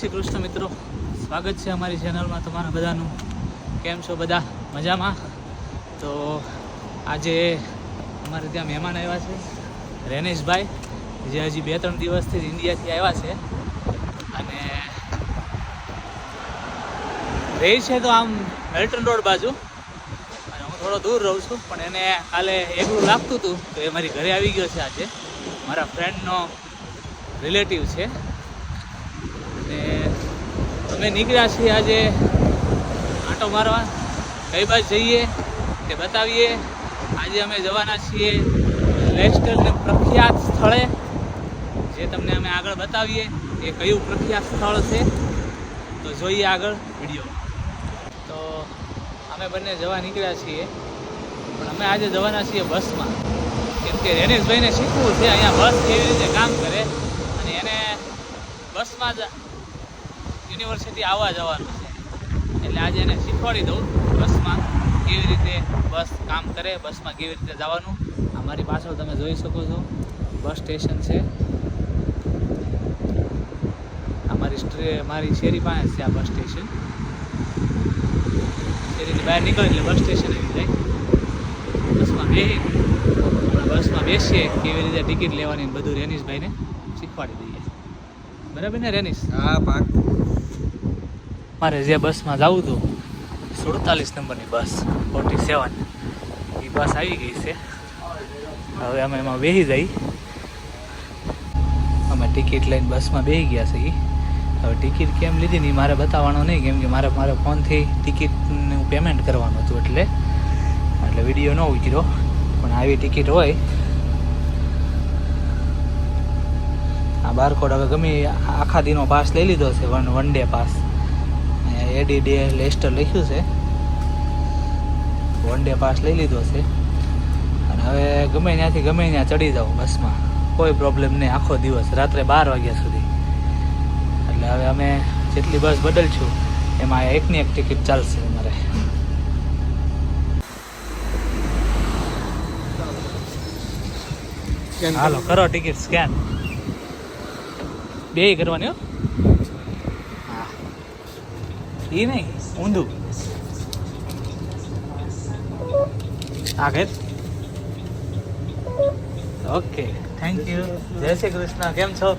શ્રી કૃષ્ણ મિત્રો, સ્વાગત છે અમારી ચેનલમાં તમારા બધાનું. કેમ છો બધા? મજામાં? તો આજે અમારે ત્યાં મહેમાન આવ્યા છે, રેનેશભાઈ. જે હજી બે ત્રણ દિવસથી ઇન્ડિયાથી આવ્યા છે. અને રહે છે તો આમ મેલ્ટન રોડ બાજુ. અને હું થોડો દૂર રહું છું, પણ એને કાલે એકલું લાગતું હતું, તો એ મારી ઘરે આવી ગયો છે આજે. મારા ફ્રેન્ડનો રિલેટિવ છે. અમે નીકળ્યા છીએ આજે આંટો મારવા. કઈ બાજુ જઈએ તે બતાવીએ. આજે અમે જવાના છીએ લેસ્ટરને પ્રખ્યાત સ્થળે. જે તમને અમે આગળ બતાવીએ એ કયું પ્રખ્યાત સ્થળ છે. તો જોઈએ આગળ વીડિયો. તો અમે બંને જવા નીકળ્યા છીએ. પણ અમે આજે જવાના છીએ બસમાં. કેમ કે રેનેશભાઈને શીખવું છે અહીંયા બસ કેવી રીતે કામ કરે. અને એને બસમાં જ યુનિવર્સિટી આવવા જવાનું છે. એટલે આજે એને શીખવાડી દઉં બસમાં કેવી રીતે બસ કામ કરે, બસમાં કેવી રીતે જવાનું. અમારી પાછળ તમે જોઈ શકો છો, બસ સ્ટેશન છે. અમારી મારી શેરી પાસે છે આ બસ સ્ટેશન. શેરીની બહાર નીકળે એટલે બસ સ્ટેશન આવી જાય. બસમાં બેસી બસમાં બેસીએ, કેવી રીતે ટિકિટ લેવાની બધું રેનીશભાઈને શીખવાડી દઈએ. બરાબર ને, રેનીશ? હા પાક મારે જે બસમાં જવું હતું, સુડતાલીસ નંબરની બસ ફોર્ટી સેવન એ બસ આવી ગઈ છે. હવે અમે એમાં બેસી જઈ. અમે ટિકિટ લઈને બસમાં બેસી ગયા છે ઈ. હવે ટિકિટ કેમ લીધી ને ઈ મારે બતાવવાનો નહીં, કેમ કે મારે મારે ફોનથી ટિકિટનું પેમેન્ટ કરવાનું હતું એટલે એટલે વીડિયો ન ઉતર્યો. પણ આવી ટિકિટ હોય. આ બારકોડ હવે ગમે આખા દિનો પાસ લઈ લીધો છે વન વન ડે પાસ એડી ડે લેસ્ટર લખ્યું છે. વન ડે પાસ લઈ લીધો છે. અને હવે ગમે ત્યાંથી ગમે ત્યાં ચડી જાઉં બસમાં. કોઈ પ્રોબ્લેમ નહીં આખો દિવસ રાત્રે બાર વાગ્યા સુધી. એટલે હવે અમે જેટલી બસ બદલશું એમાં એકની એક ટિકિટ ચાલશે અમારે. હાલો કરો. ટિકિટ સ્કેન બે કરવાની હો હા. એ નહીં, ઊંધું. આગળ. ઓકે થેન્ક યુ જય શ્રી કૃષ્ણ. કેમ છો?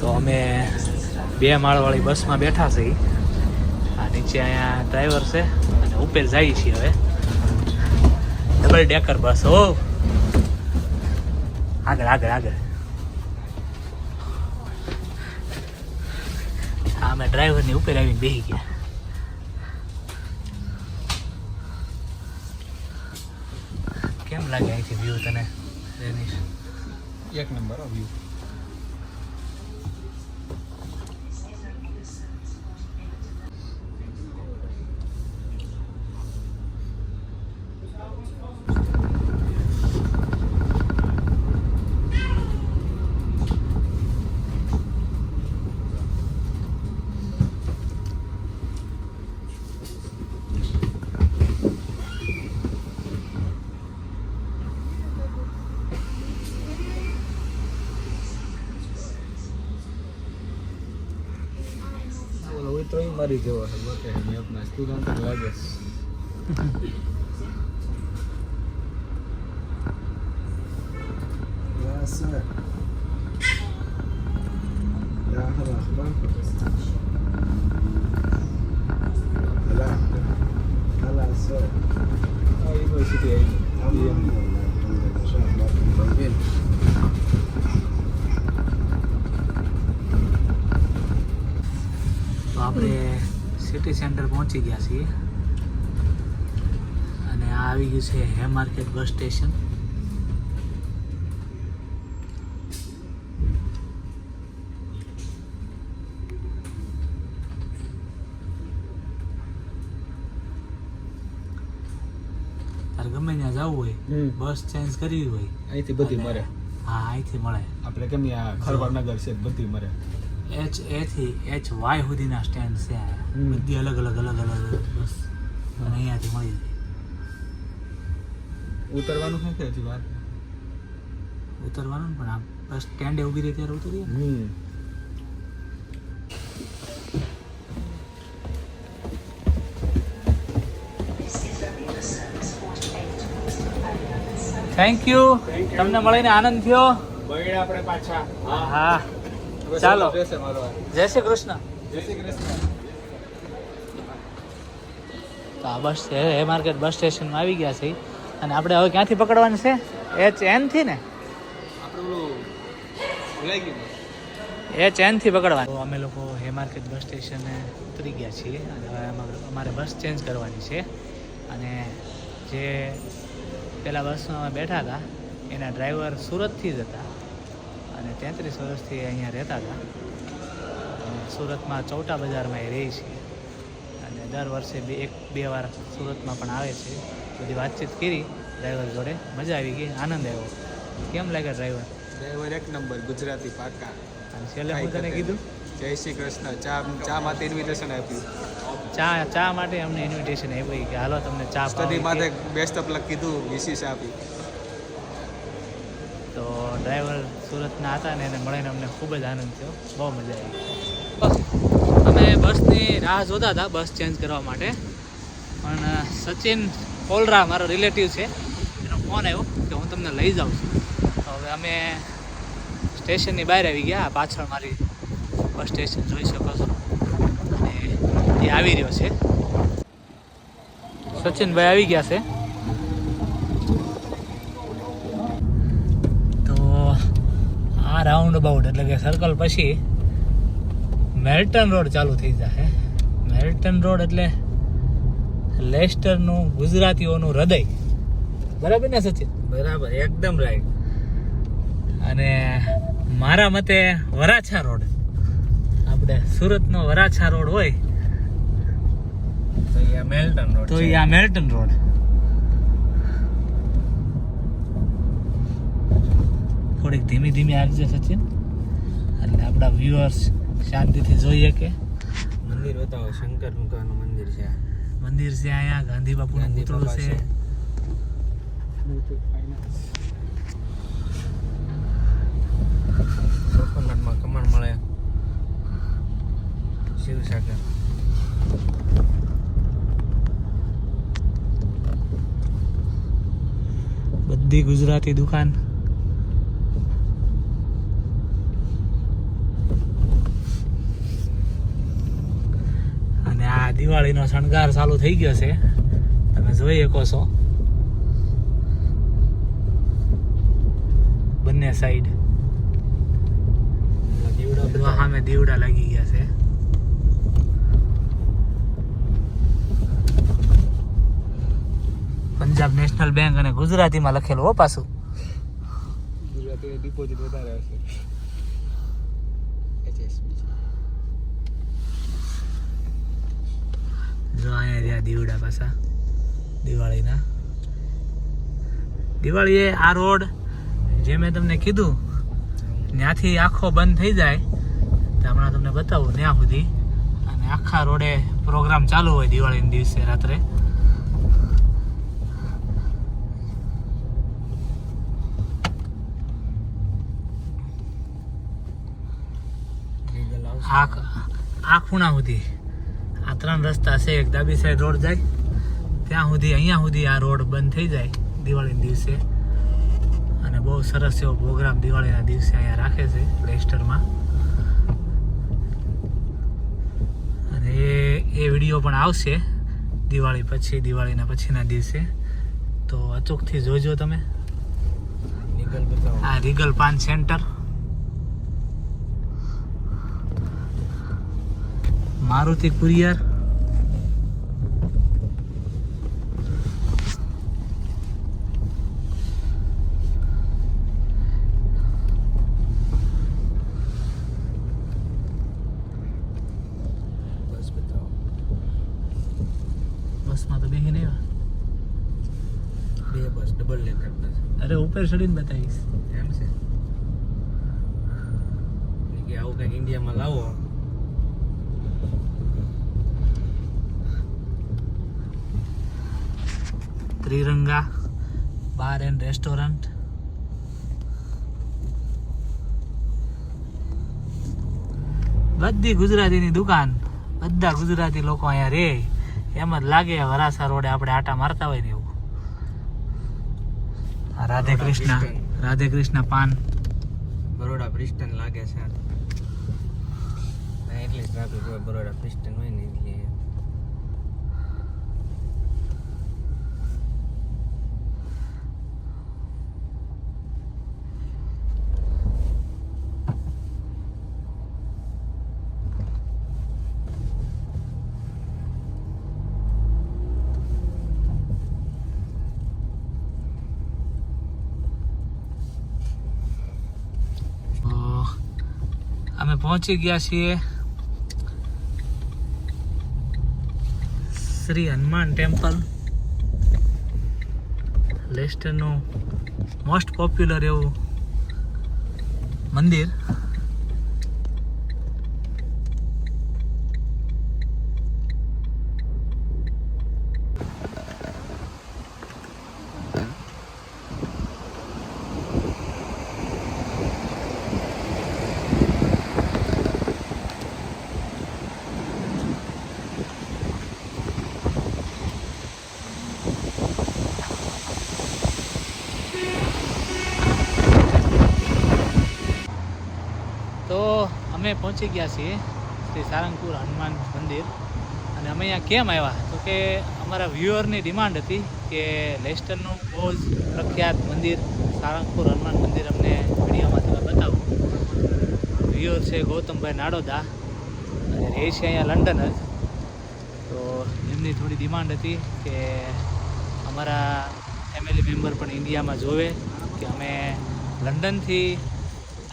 તો અમે બે માળવાળી બસમાં બેઠા છીએ. આ નીચે અહીંયા ડ્રાઈવર છે અને ઉપર જઈએ છીએ હવે. ડબલ ડેકર બસ હો. આગળ આગળ આગળ. અમે ડ્રાઈવરની ઉપર આવીને બેસી ગયા. કેમ લાગે અહીંથી વ્યૂ તને એક number view Пари делаешь, вот я не одна. Студент лагерь. Yes, sir. يا هلا اخباركم؟ هلا هلا سر. ايوه سيدي ايوه. Centre પહોંચી ગયા છીએ. અને આ આવી ગયું છે હે માર્કેટ બસ સ્ટેશન. ગમે ત્યાં જવું હોય બસ ચેન્જ કરવી હોય અહીંથી બધી મળે. હા અહીંથી મળે. આપણે કેમ આ ખરવાડનગર છે બધી મરે એચ એ થી એચ વાય સુધીના સ્ટેન્ડ છે. બધી અલગ અલગ અલગ અલગ બસ. અને અહીંયાથી મળી જાય. ઉતરવાનું શું છે હજી વાત? ઉતરવાનું પણ આ બસ સ્ટેન્ડે ઊભી રહી ત્યારે ઉતરીએ થેન્ક યુ તમને મળીને આનંદ થયો? આપણે પાછા. હા હા. ચાલો. જય શ્રી કૃષ્ણ. જય શ્રી કૃષ્ણ. તો આ બસ છે એ માર્કેટ બસ સ્ટેશનમાં આવી ગયા છે અને આપણે હવે ક્યાંથી પકડવાનું છે? એચ એનથી ને? એચ એનથી પકડવાનું. અમે લોકો હે માર્કેટ બસ સ્ટેશને ઉતરી ગયા છીએ અને હવે અમારે અમારે બસ ચેન્જ કરવાની છે. અને જે પેલા બસમાં અમે બેઠા હતા એના ડ્રાઈવર સુરતથી જ હતા. અને તેત્રીસ વર્ષથી અહીંયા રહેતા હતા. સુરતમાં ચૌટા બજારમાં એ રહે છે. અને દર વર્ષે બે એક બે વાર સુરતમાં પણ આવે છે. બધી વાતચીત કરી ડ્રાઈવર જોડે મજા આવી ગઈ આનંદ આવ્યો. કેમ લાગે ડ્રાઈવર? ડ્રાઈવર એક નંબર ગુજરાતી પાકા. અને છેલ્લે હું તને કીધું? જય શ્રી કૃષ્ણ. ચા ચા માટે ઇન્વિટેશન આપ્યું. ચા ચા માટે અમને ઇન્વિટેશન આપ્યું કે હાલો તમને ચા સ્ટડી માટે બેસ્ટ ઓફ લક કીધું વિશેષ આપી. ડ્રાઈવર સુરતના હતા ને એને મળીને અમને ખૂબ જ આનંદ થયો. બહુ મજા આવી. અમે બસની રાહ જોતા હતા બસ ચેન્જ કરવા માટે. પણ સચિન કોલરા મારો રિલેટિવ છે. એનો ફોન આવ્યો કે હું તમને લઈ જાઉં છું. હવે અમે સ્ટેશનની બહાર આવી ગયા, પાછળ મારી બસ સ્ટેશન જોઈ શકો છો. અને એ આવી રહ્યો છે. સચિનભાઈ આવી ગયા છે તો આ રાઉન્ડ અબાઉટ એટલે કે સર્કલ પછી મેલ્ટન રોડ ચાલુ થઈ જશે મેલ્ટન રોડ એટલે લેસ્ટરનું ગુજરાતીઓનું હૃદય. બરાબર ને સચિન? બરાબર એકદમ રાઈટ અને મારા મતે વરાછા રોડ. આપણે સુરતનો વરાછા રોડ હોય તો અહીંયા મેલ્ટન રોડ તો એ આ મેલ્ટન રોડ. થોડીક ધીમી ધીમી આવજે સચિન. એટલે આપણા વ્યુઅર્સ શાંતિથી જોઈએ કે મંદિર બતાવો શંકર ભગવાનનું મંદિર છે મંદિર છે અહીંયા ગાંધી બાપુનું પૂતળું છે. કોકોનટમાં કમણ મળે. શિવસાગર. બધી ગુજરાતી દુકાન અને આ દિવાળીનો શણગાર ચાલુ થઈ ગયો છે. તમે જોઈ શકો છો. બંને સાઈડ દીવડા સામે દીવડા લાગી ગયા છે. પંજાબ નેશનલ બેંક અને ગુજરાતીમાં લખેલું હો પાછું. ગુજરાતી ડિપોઝિટ વધારે હશે. જો અહીંયા રહ્યા દીવડા પાછા. દિવાળીના. દિવાળીએ આ રોડ જે મેં તમને કીધું ત્યાંથી આખો બંધ થઈ જાય. તો હમણાં તમને બતાવું ત્યાં સુધી. અને આખા રોડે પ્રોગ્રામ ચાલુ હોય દિવાળીના દિવસે રાત્રે. આ ખૂણા સુધી. ત્રણ રસ્તા છે એક ડાબી સાઈડ રોડ જાય. ત્યાં સુધી અહીંયા સુધી આ રોડ બંધ થઈ જાય દિવાળીના દિવસે. અને બહુ સરસ એવો પ્રોગ્રામ દિવાળીના દિવસે અહીંયા રાખે છે લેસ્ટરમાં અને એ એ વીડિયો પણ આવશે દિવાળી પછી દિવાળીના પછીના દિવસે. તો અચૂકથી જોજો તમે. આ Regal paan centre Maruti courier. બસમાં તો બેસી નહીં બે બસ ડબલ ડેકર બસ. અરે ઉપર ચડીને બતાવીશ. એમ છે. કે આવું કંઈક ઇન્ડિયામાં લાવો. ત્રિરંગા બાર એન્ડ રેસ્ટોરન્ટ બધી ગુજરાતીની દુકાન બધા ગુજરાતી લોકો અહીંયા રહે એમ જ લાગે વરાસા રોડે આપણે આટા મારતા હોય ને એવું. રાધે કૃષ્ણ. રાધે કૃષ્ણ પાન. બરોડા પ્રિસ્ટન લાગે છે. એટલે જ રાખ્યું બરોડા પ્રિસ્ટન હોય ને એટલે તો અમે પહોંચી ગયા છીએ શ્રી હનુમાન ટેમ્પલ. લેસ્ટરનું મોસ્ટ પોપ્યુલર એવું મંદિર તો અમે પહોંચી ગયા છીએ શ્રી સારંગપુર હનુમાન મંદિર. અને અમે અહીંયા કેમ આવ્યા? તો કે અમારા વ્યુઅરની ડિમાન્ડ હતી કે લેસ્ટરનું બહુ જ પ્રખ્યાત મંદિર, સારંગપુર હનુમાન મંદિર અમને વિડીયોમાં તમે બતાવો. વ્યુઅર છે ગૌતમભાઈ નાડોદા. અને રહે છે અહીંયા લંડન જ. તો એમની થોડી ડિમાન્ડ હતી કે અમારા ફેમિલી મેમ્બર પણ ઇન્ડિયામાં જોવે કે અમે લંડનથી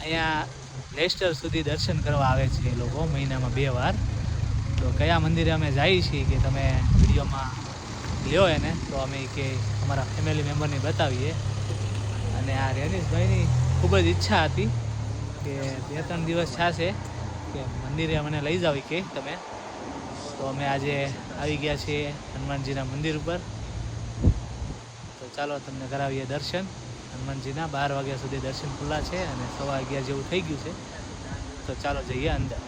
અહીંયા લેસ્ટર સુધી દર્શન કરવા આવે છે એ લોકો મહિનામાં બે વાર. તો કયા મંદિરે અમે જઈએ છીએ કે તમે વિડીયોમાં લ્યો એને, તો અમે કે અમારા ફેમિલી મેમ્બરને બતાવીએ. અને આ રેનીશભાઈની ખૂબ જ ઈચ્છા હતી કે બે ત્રણ દિવસ થશે કે મંદિરે મને લઈ જાવ કે તમે. તો અમે આજે આવી ગયા છીએ હનુમાનજીના મંદિર ઉપર. તો ચાલો તમને કરાવીએ દર્શન. હનુમાનજીના બાર વાગ્યા સુધી દર્શન ખુલ્લા છે અને સવા અગિયાર જેવું થઈ ગયું છે. તો ચાલો જઈએ અંદર.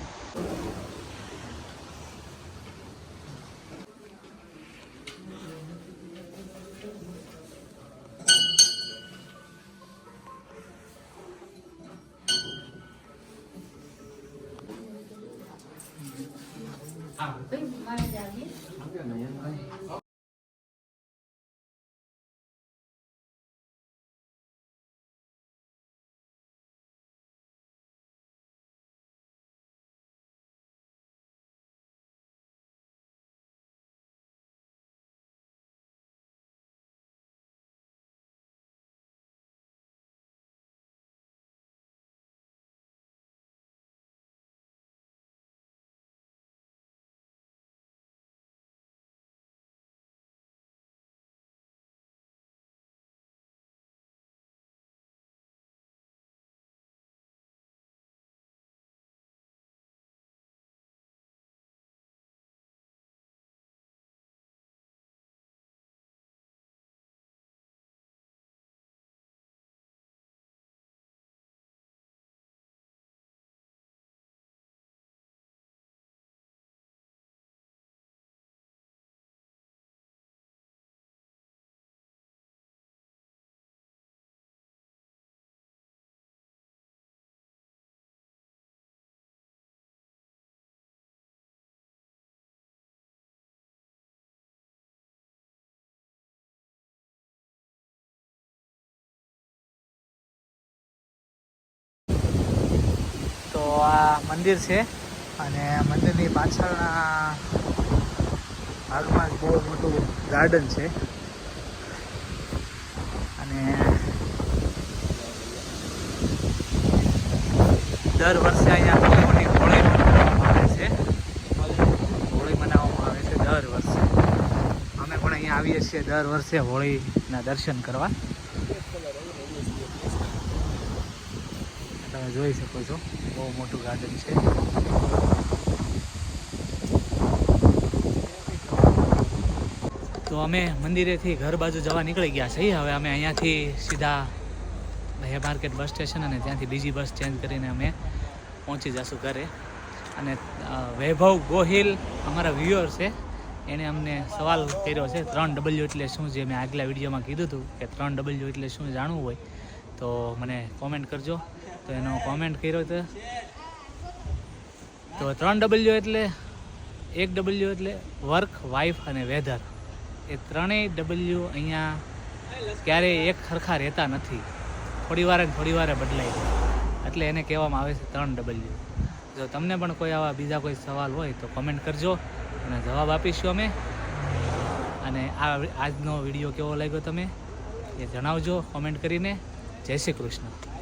આ મંદિર છે. અને મંદિરની પાછળના ભાગમાં જ બહુ મોટું ગાર્ડન છે. અને દર વર્ષે અહીંયા મોટી હોળી મનાવવામાં આવે છે. હોળી મનાવવામાં આવે છે દર વર્ષે. અમે પણ અહીંયા આવીએ છીએ દર વર્ષે હોળીના દર્શન કરવા તમે જોઈ શકો છો. બહુ મોટું ગાર્ડન છે. તો અમે મંદિરેથી ઘર બાજુ જવા નીકળી ગયા છીએ. હવે અમે અહીંયાથી સીધા ભૈયા માર્કેટ બસ સ્ટેશન અને ત્યાંથી બીજી બસ ચેન્જ કરીને અમે પહોંચી જશું ઘરે. અને વૈભવ ગોહિલ અમારા વ્યુઅર છે. એણે અમને સવાલ કર્યો છે, ત્રણ ડબલ્યુ એટલે શું જે મેં આગલા વિડીયોમાં કીધું હતું કે ત્રણ ડબલ્યુ એટલે શું જાણવું હોય? તો મને કોમેન્ટ કરજો. તો એનો કોમેન્ટ કર્યો તો તો ત્રણ ડબલ્યુ એટલે, એક ડબલ્યુ એટલે વર્ક વાઇફ અને વેધર એ ત્રણેય ડબલ્યુ અહીંયા ક્યારેય એક સરખા રહેતા નથી. થોડી વારે થોડી વારે બદલાય એટલે એને કહેવામાં આવે છે ત્રણ ડબલ્યુ જો તમને પણ કોઈ આવા બીજા કોઈ સવાલ હોય તો કમેન્ટ કરજો અને જવાબ આપીશું અમે. અને આ આજનો વીડિયો કેવો લાગ્યો તમે એ જણાવજો કોમેન્ટ કરીને. જય શ્રી કૃષ્ણ.